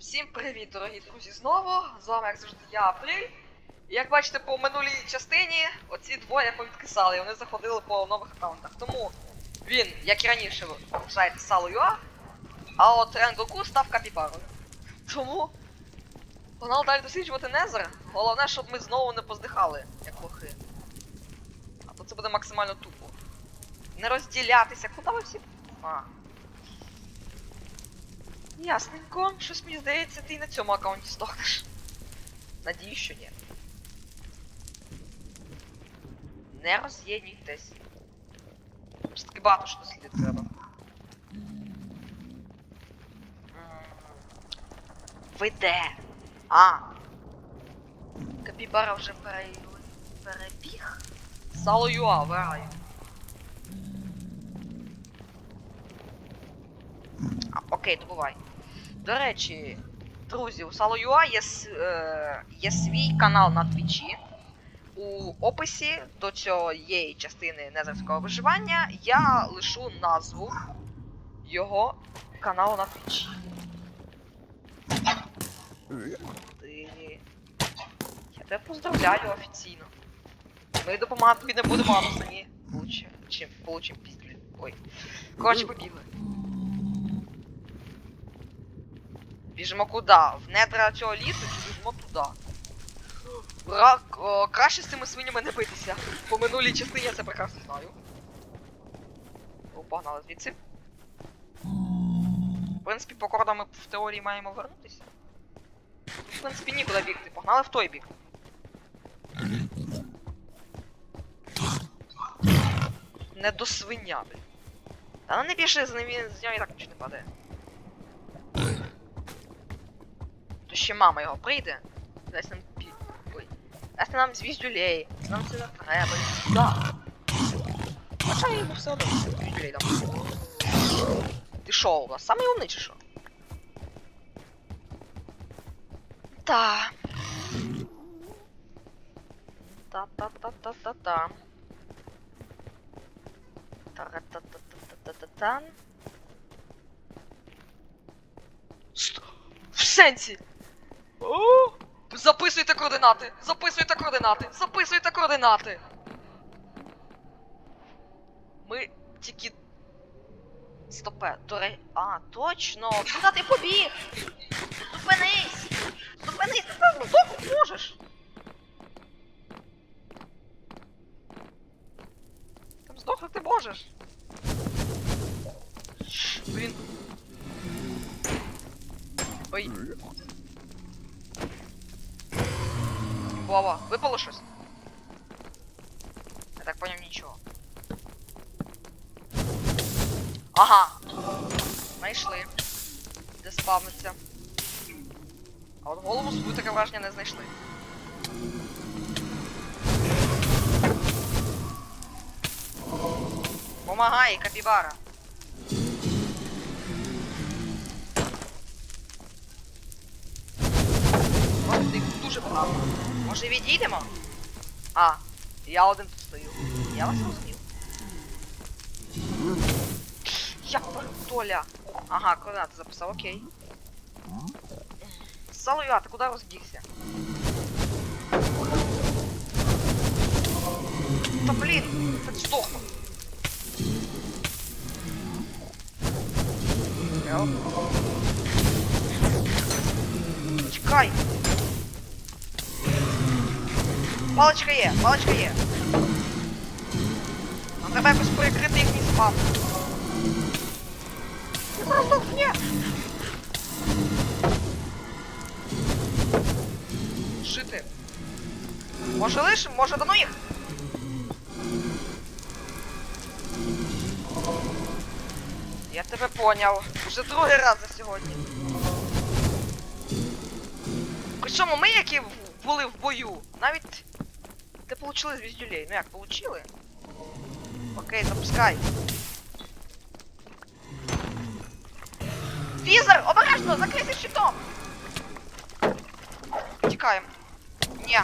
Всім привіт, дорогі друзі, знову. З вами, як завжди, я Априль. І як бачите, по минулій частині оці двоє повідкисали, і вони заходили по нових аккаунтах. Тому він, як і раніше, вважається Сало Юа, а от Ренгоку став капібарою. Тому погнали далі досліджувати Незер. Головне, щоб ми знову не поздихали, як лохи. А то це буде максимально тупо. Не розділятися, куди ви всі. А. Ясненько, щось мені здається, ти і на цьому аккаунті здохнеш. Надію, що ні. Не роз'єднуйтесь. Все таки багато що дослідити треба. Ви де? А. Капібара вже перебіг. Сало Юа, вираю. А, окей, добувай. До речі, друзі, у Salo.ua є, е, є свій канал на Твічі. У описі до цієї частини незерського виживання я лишу назву його каналу на Твічі. Ти... Я тебе поздравляю офіційно. Ми допомагати тобі не будемо, а самі получимо. Чим получимо піздлі. Ой. Коротше, побігли. Біжимо куди? В недра цього лісу чи біжимо туди? Ра... о, краще з цими свинями не битися. По минулій частині я це прекрасно знаю. О, погнали звідси. В принципі, по кордам ми в теорії маємо вернутися. В принципі, нікуди бігти. Погнали в той бік. Не до свиня, блін. Та ну не більше з ним з нього і так нічого не падає. То ще мама його прийде. Дасть нам пі... Ой. Дасть нам звіздюлей. Нам це не треба. Да. Хоча я йому все одно звіздюлей дам. Ти шо, у нас самий умний чи що? Та. Та-та-та-та-та-та. Та-та-та-та-та-та-та-та. Ст- В сенсі! Записуйте координати! Записуйте координати! Записуйте координати! Ми тільки. Стопе, до. А, точно! Куди ти побіг? Зупинись! Зупинись, ти там здохнути можеш! Там здохнути можеш! Блін. Ой. Випало щось? Я так поняв нічого. Ага. Знайшли. Де спавниться. А от голову свою таке враження не знайшли. Помагай, капібара. Їх дуже багато. Може відійдемо? А, я один тут стою. Я вас розумів. Як доля? Ага, координати записав, окей. Салуя, ти куди роздігся? Та блін, так здохну. Йоп. Чекай! Паличка є, паличка є. Нам треба якось перекрити їхній спам. Здохну, ні! Жити. Може лишим, може дано їх? Я тебе поняв. Вже другий раз за сьогодні. Причому ми, які були в бою, навіть не получили звіздюлей. Ну як, получили? Окей, запускай. Візер! Обережно! Закрийся щитом! Тікаємо. Ні.